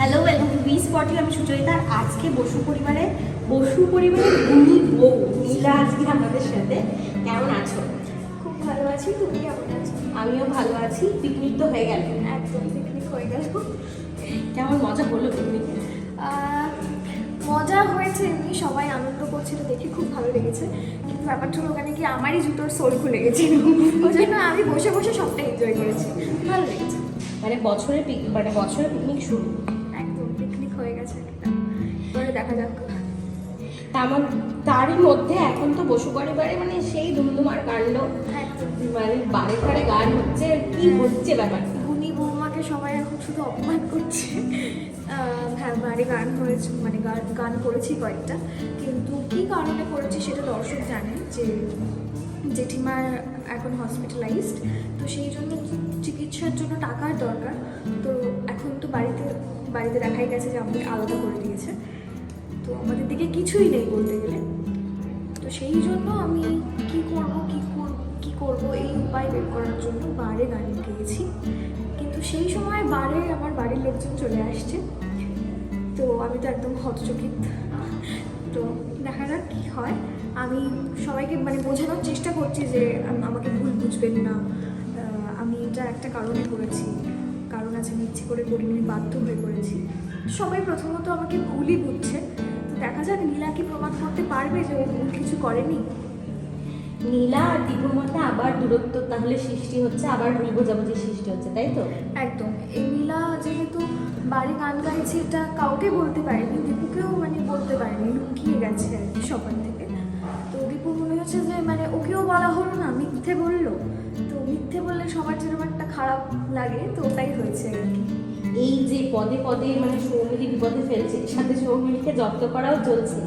Hello welcome to B spotty আমি সুচরিতা আর আজকে বসু পরিবারে বসু পরিবারের গুণী বউ নীলা আজকে আমাদের সাথে। কেমন আছো? খুব ভালো আছি। তুমি কেমন আছো? আমিও ভালো আছি। পিকনিক তো হয়ে গেল। একদম পিকনিক হয়ে গেল। কেমন মজা হলো পিকনিকে মজা হয়েছে। এমনি সবাই আনন্দ করছিল দেখে খুব ভালো লেগেছে। কিন্তু ব্যাপারটা হলো ওখানে কি আমারই জুতোর সোল খুলে গেছিল ওই জন্য আমি বসে বসে সবটা এনজয় করেছি। ভালো লেগেছে। মানে বছরের পিক মানে বছরের পিকনিক শুরু? দেখা যাক। তেমন তারই মধ্যে এখন তো বসু পরিবারে মানে সেই ধুমধুমার কাণ্ড। মানে বারে বারে গান হচ্ছে কি হচ্ছে ব্যাপারটা? উনি বৌমাকে সবাই এখন শুধু অপমান করছে। হ্যাঁ বাড়ি গান হয়েছে মানে গান গান করেছি কয়েকটা। কিন্তু কী কারণে করেছি সেটা দর্শক জানে যে জেঠিমার এখন হসপিটালাইজড তো সেই জন্য চিকিৎসার জন্য টাকার দরকার। তো এখন তো বাড়িতে বাড়িতে দেখাই গেছে যে আমাদের আলাদা করে দিয়েছে। তো আমাদের দিকে কিছুই নেই বলতে গেলে। তো সেই জন্য আমি কি করব কি করব কি করব এই উপায় বের করার জন্য বারে গান গেয়েছি। কিন্তু সেই সময় বারে আমার বাড়ির লোকজন চলে আসছে। তো আমি তো একদম হতচকিত। তো দেখা যাক কী হয়। আমি সবাইকে মানে বোঝানোর চেষ্টা করছি যে আমাকে ভুল বুঝবেন না। আমি এটা একটা কারণে করেছি। কারণ আছে আমি ইচ্ছে করে করিনি, বাধ্য হয়ে করেছি। সবাই প্রথমত আমাকে ভুলই বুঝছে। দেখা যাক নীলা কি প্রমাণ করতে পারবে যে ও ভুল কিছু করেনি। নীলা আর দীপুর মধ্যে আবার দূরত্ব, তাহলে সৃষ্টি হচ্ছে, আবার ভুল বোঝাবুঝি সৃষ্টি হচ্ছে, তাই তো? একদম। এই নীলা যেহেতু বাড়ি গান গাইছে, এটা কাউকে বলতে পারেনি, দীপুকেও মানে বলতে পারেনি, লুকিয়ে গেছে আর কি সবার থেকে। তো দীপু মনে হচ্ছে যে মানে ওকেও বলা হলো না, মিথ্যে বলল। তো মিথ্যে বললে সবার যেরকম একটা খারাপ লাগে, তো ওটাই হয়েছে আর কি। এই যে পদে পদে মানে সৌমিলি বিপদে ফেলছে এর সাথে সৌমিলিকে জব্দ করাও চলছে।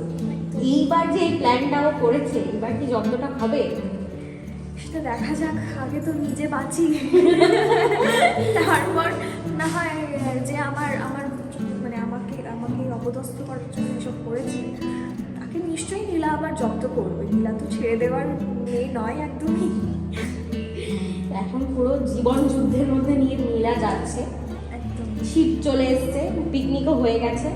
এইবার যে এই প্ল্যানটাও করেছে এবার কি জব্দটা হবে? সেটা দেখা যাক আগে তো নিজে বাঁচি। তারপর না হয় যে আমার আমার মানে আমাকে আমাকে অপদস্থ করার জন্য এসব করেছে তাকে নিশ্চয়ই নীলা আবার জব্দ করবে। নীলা তো ছেড়ে দেওয়ার মেয়ে নয় একদমই। এখন পুরো জীবন যুদ্ধের মধ্যে নিয়ে নীলা যাচ্ছে। শীত চলে এসছে পিকনিকও হয়ে গেছে।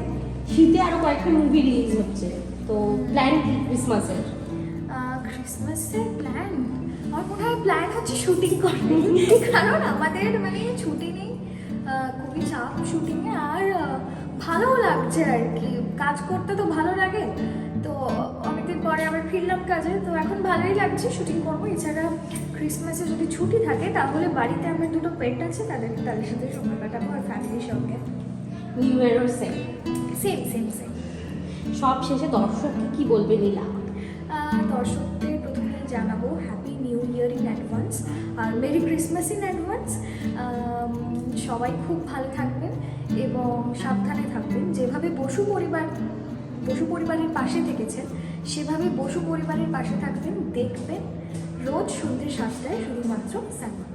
শীতে আরও কয়েকটা মুভি রিলিজ হচ্ছে, তো প্ল্যান কি ক্রিসমাসের ক্রিসমাসের প্ল্যান আমার মনে হয় প্ল্যান হচ্ছে শুটিং করবে কারণ আমাদের মানে ছুটি নেই খুবই চাপ শুটিংয়ে আর ভালোও লাগছে আর কি। কাজ করতে তো ভালো লাগে। ফিরলাম কাজে তো এখন ভালোই লাগছে শুটিং করব। এছাড়া ক্রিসমাসে যদি ছুটি থাকে তাহলে বাড়িতে আমার দুটো পেট আছে তাদের তাদের সাথে সময় কাটাবো আর ফ্যামিলির সঙ্গে। নিউ ইয়ারও সেম সেম সেম সেম সব শেষে দর্শককে কি বলবে নীলা? আহ, দর্শকদের প্রথমে জানাব happy new year in advance R merry Christmas in advance সবাই খুব ভালো থাকবেন এবং সাবধানে থাকবেন। যেভাবে বসু পরিবার বসু পরিবারের পাশে থেকেছেন সেভাবে বসু পরিবারের পাশে থাকবেন, দেখবেন। রোজ সন্ধ্যে সাতটায় শুধুমাত্র স্যান্ডা